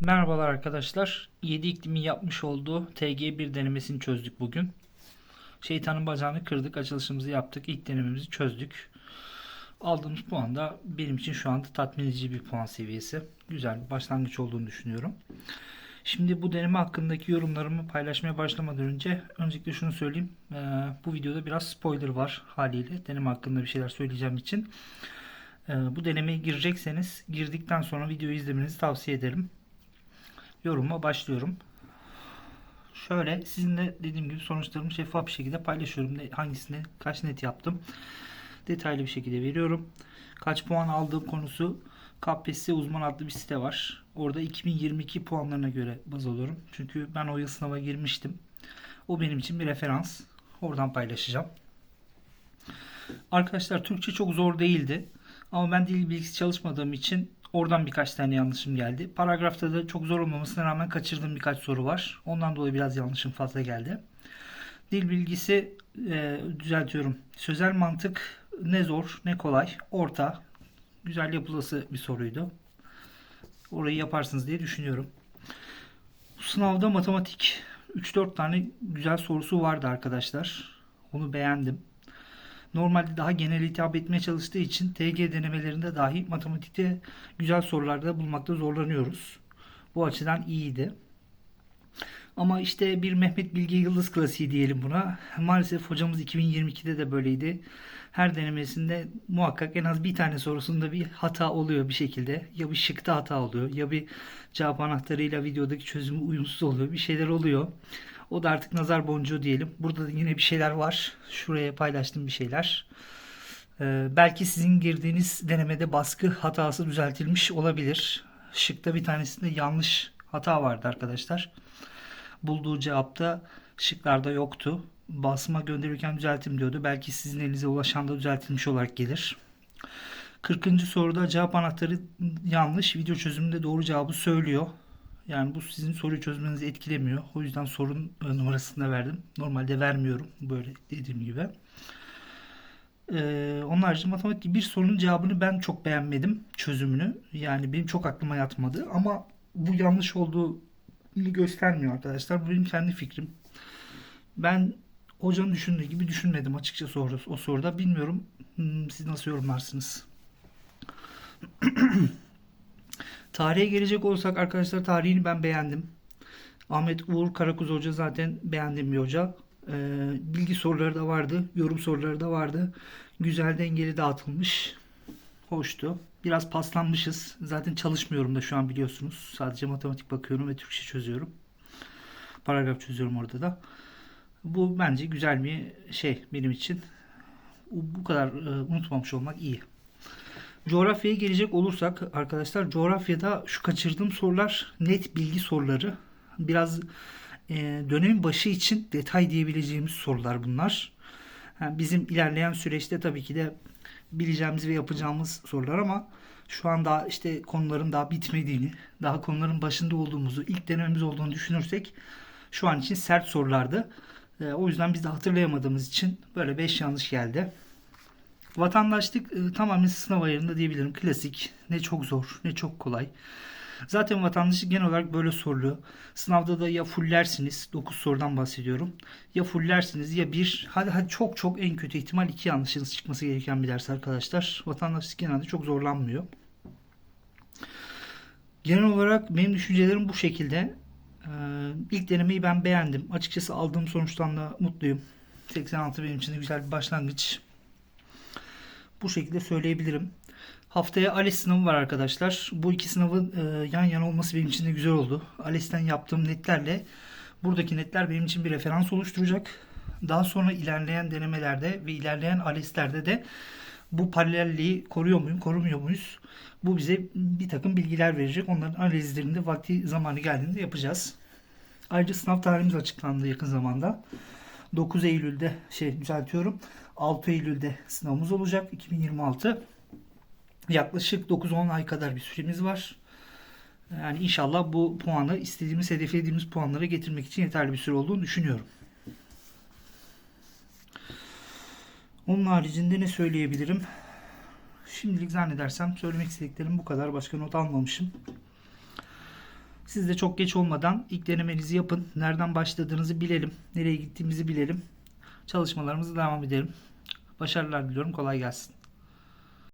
Merhabalar arkadaşlar. 7 iklimin yapmış olduğu TG1 denemesini çözdük bugün. Şeytanın bacağını kırdık. Açılışımızı yaptık. İlk denememizi çözdük. Aldığımız puan da benim için şu anda tatmin edici bir puan seviyesi. Güzel bir başlangıç olduğunu düşünüyorum. Şimdi bu deneme hakkındaki yorumlarımı paylaşmaya başlamadan önce öncelikle şunu söyleyeyim. Ee, bu videoda biraz spoiler var haliyle. Deneme hakkında bir şeyler söyleyeceğim için. Ee, bu denemeye girecekseniz girdikten sonra videoyu izlemenizi tavsiye ederim yoruma başlıyorum. Şöyle sizinle dediğim gibi sonuçlarımı şeffaf bir şekilde paylaşıyorum. Ne, hangisini kaç net yaptım. Detaylı bir şekilde veriyorum. Kaç puan aldığım konusu KPSS uzman adlı bir site var. Orada 2022 puanlarına göre baz alıyorum. Çünkü ben o yıl sınava girmiştim. O benim için bir referans. Oradan paylaşacağım. Arkadaşlar Türkçe çok zor değildi. Ama ben dil bilgisi çalışmadığım için Oradan birkaç tane yanlışım geldi. Paragrafta da çok zor olmamasına rağmen kaçırdığım birkaç soru var. Ondan dolayı biraz yanlışım fazla geldi. Dil bilgisi e, düzeltiyorum. Sözel mantık ne zor ne kolay. Orta. Güzel yapılası bir soruydu. Orayı yaparsınız diye düşünüyorum. Bu sınavda matematik 3-4 tane güzel sorusu vardı arkadaşlar. Onu beğendim normalde daha genel hitap etmeye çalıştığı için TG denemelerinde dahi matematikte güzel sorularda bulmakta zorlanıyoruz. Bu açıdan iyiydi. Ama işte bir Mehmet Bilge Yıldız klasiği diyelim buna. Maalesef hocamız 2022'de de böyleydi. Her denemesinde muhakkak en az bir tane sorusunda bir hata oluyor bir şekilde. Ya bir şıkta hata oluyor ya bir cevap anahtarıyla videodaki çözümü uyumsuz oluyor. Bir şeyler oluyor. O da artık nazar boncuğu diyelim. Burada da yine bir şeyler var. Şuraya paylaştım bir şeyler. Ee, belki sizin girdiğiniz denemede baskı hatası düzeltilmiş olabilir. Şıkta bir tanesinde yanlış hata vardı arkadaşlar. Bulduğu cevapta şıklarda yoktu. Basma gönderirken düzeltim diyordu. Belki sizin elinize ulaşan da düzeltilmiş olarak gelir. 40. soruda cevap anahtarı yanlış. Video çözümünde doğru cevabı söylüyor. Yani bu sizin soruyu çözmenizi etkilemiyor. O yüzden sorun e, numarasını da verdim. Normalde vermiyorum. Böyle dediğim gibi. Ee, onun haricinde matematik bir sorunun cevabını ben çok beğenmedim. Çözümünü. Yani benim çok aklıma yatmadı. Ama bu yanlış olduğu göstermiyor arkadaşlar. Bu benim kendi fikrim. Ben hocanın düşündüğü gibi düşünmedim açıkçası o soruda. Bilmiyorum hmm, siz nasıl yorumlarsınız. Tarihe gelecek olsak arkadaşlar tarihini ben beğendim. Ahmet Uğur Karakuz Hoca zaten beğendiğim bir hoca. Ee, bilgi soruları da vardı. Yorum soruları da vardı. Güzel dengeli dağıtılmış. Hoştu. Biraz paslanmışız. Zaten çalışmıyorum da şu an biliyorsunuz. Sadece matematik bakıyorum ve Türkçe çözüyorum. Paragraf çözüyorum orada da. Bu bence güzel bir şey benim için. Bu kadar e, unutmamış olmak iyi. Coğrafyaya gelecek olursak arkadaşlar coğrafyada şu kaçırdığım sorular net bilgi soruları. Biraz e, dönemin başı için detay diyebileceğimiz sorular bunlar. Yani bizim ilerleyen süreçte tabii ki de bileceğimiz ve yapacağımız sorular ama şu an daha işte konuların daha bitmediğini, daha konuların başında olduğumuzu, ilk denememiz olduğunu düşünürsek şu an için sert sorulardı. E, o yüzden biz de hatırlayamadığımız için böyle 5 yanlış geldi. Vatandaşlık e, tamamen sınav ayarında diyebilirim. Klasik. Ne çok zor ne çok kolay. Zaten vatandaşlık genel olarak böyle soruluyor. Sınavda da ya fullersiniz. 9 sorudan bahsediyorum. Ya fullersiniz ya bir hadi hadi çok çok en kötü ihtimal iki yanlışınız çıkması gereken bir ders arkadaşlar. Vatandaşlık genelde çok zorlanmıyor. Genel olarak benim düşüncelerim bu şekilde. Ee, ilk denemeyi ben beğendim. Açıkçası aldığım sonuçtan da mutluyum. 86 benim için de güzel bir başlangıç. Bu şekilde söyleyebilirim. Haftaya ALES sınavı var arkadaşlar. Bu iki sınavın e, yan yana olması benim için de güzel oldu. ALES'ten yaptığım netlerle buradaki netler benim için bir referans oluşturacak. Daha sonra ilerleyen denemelerde ve ilerleyen ALES'lerde de bu paralelliği koruyor muyum, korumuyor muyuz? Bu bize bir takım bilgiler verecek. Onların analizlerini de vakti zamanı geldiğinde yapacağız. Ayrıca sınav tarihimiz açıklandı yakın zamanda. 9 Eylül'de şey düzeltiyorum. 6 Eylül'de sınavımız olacak 2026. Yaklaşık 9-10 ay kadar bir süremiz var. Yani inşallah bu puanı istediğimiz, hedeflediğimiz puanlara getirmek için yeterli bir süre olduğunu düşünüyorum. Onun haricinde ne söyleyebilirim? Şimdilik zannedersem söylemek istediklerim bu kadar. Başka not almamışım. Siz de çok geç olmadan ilk denemenizi yapın. Nereden başladığınızı bilelim. Nereye gittiğimizi bilelim. Çalışmalarımıza devam edelim. Başarılar diliyorum. Kolay gelsin.